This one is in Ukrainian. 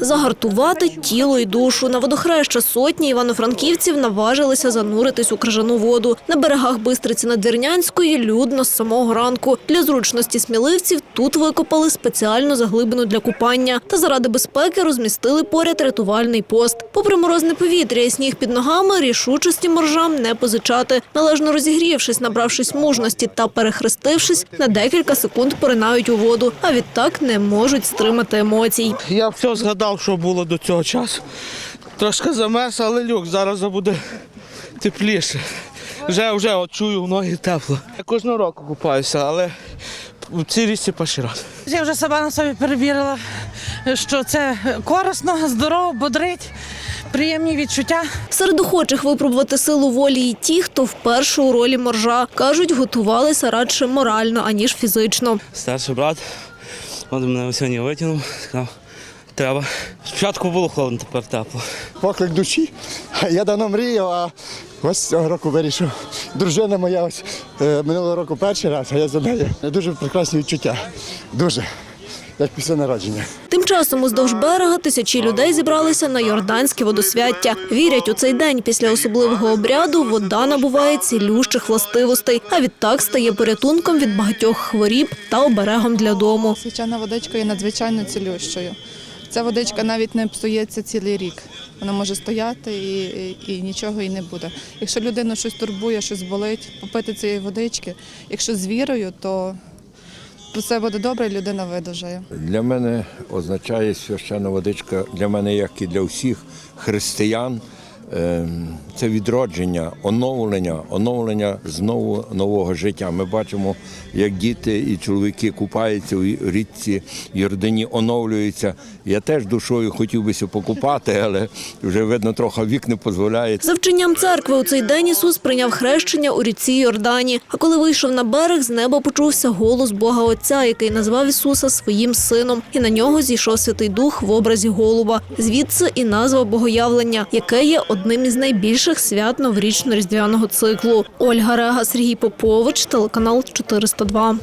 Загартувати тіло і душу. На водохреща сотні івано-франківців наважилися зануритись у крижану воду. На берегах Бистриці Надвірнянської людно з самого ранку. Для зручності сміливців тут викопали спеціальну заглибину для купання. Та заради безпеки розмістили поряд рятувальний пост. Попри морозне повітря і сніг під ногами, рішучості моржам не позичати. Належно розігрівшись, набравшись мужності та перехрестившись, на декілька секунд поринають у воду, а відтак не можуть стримати емоцій. Я все згадав, що було до цього часу. Трошки замерз, але люк, зараз буде тепліше. Вже, вже от чую в ноги тепло. Я кожного року купаюся, але в цій річці перший раз. Я вже сама на собі перевірила, що це корисно, здорово, бодрить, приємні відчуття. Серед охочих випробувати силу волі і ті, хто вперше у ролі моржа. Кажуть, готувалися радше морально, аніж фізично. Старший брат, от мене сьогодні витягнув, сказав, треба. Спочатку було холодно, тепер тепло. поклик душі. Я давно мріяв, а ось цього року вирішив. Дружина моя ось е, минулого року перший раз, а я за нею. Дуже прекрасні відчуття. Дуже. Як після народження. Тим часом уздовж берега тисячі людей зібралися на йорданське водосвяття. Вірять, у цей день після особливого обряду вода набуває цілющих властивостей, а відтак стає порятунком від багатьох хворіб та оберегом для дому. Свячана водичка є надзвичайно цілющою. Ця водичка навіть не псується цілий рік. Вона може стояти і, і, і нічого і не буде. Якщо людину щось турбує, щось болить, попити цієї водички. Якщо з вірою, то все буде добре, і людина видужає. Для мене означає священна водичка, для мене, як і для всіх християн, це відродження, оновлення, оновлення знову нового життя. Ми бачимо, як діти і чоловіки купаються у річці Йордані, оновлюються. Я теж душою хотів бися покупати, але вже видно, трохи вік не дозволяє. За вченням церкви у цей день Ісус прийняв хрещення у ріці Йордані. А коли вийшов на берег, з неба почувся голос Бога Отця, який назвав Ісуса своїм сином, і на нього зійшов Святий Дух в образі голуба. Звідси і назва Богоявлення, яке є одним із найбільших свят новорічно-різдвяного циклу. Ольга Рега, Сергій Попович, телеканал 402.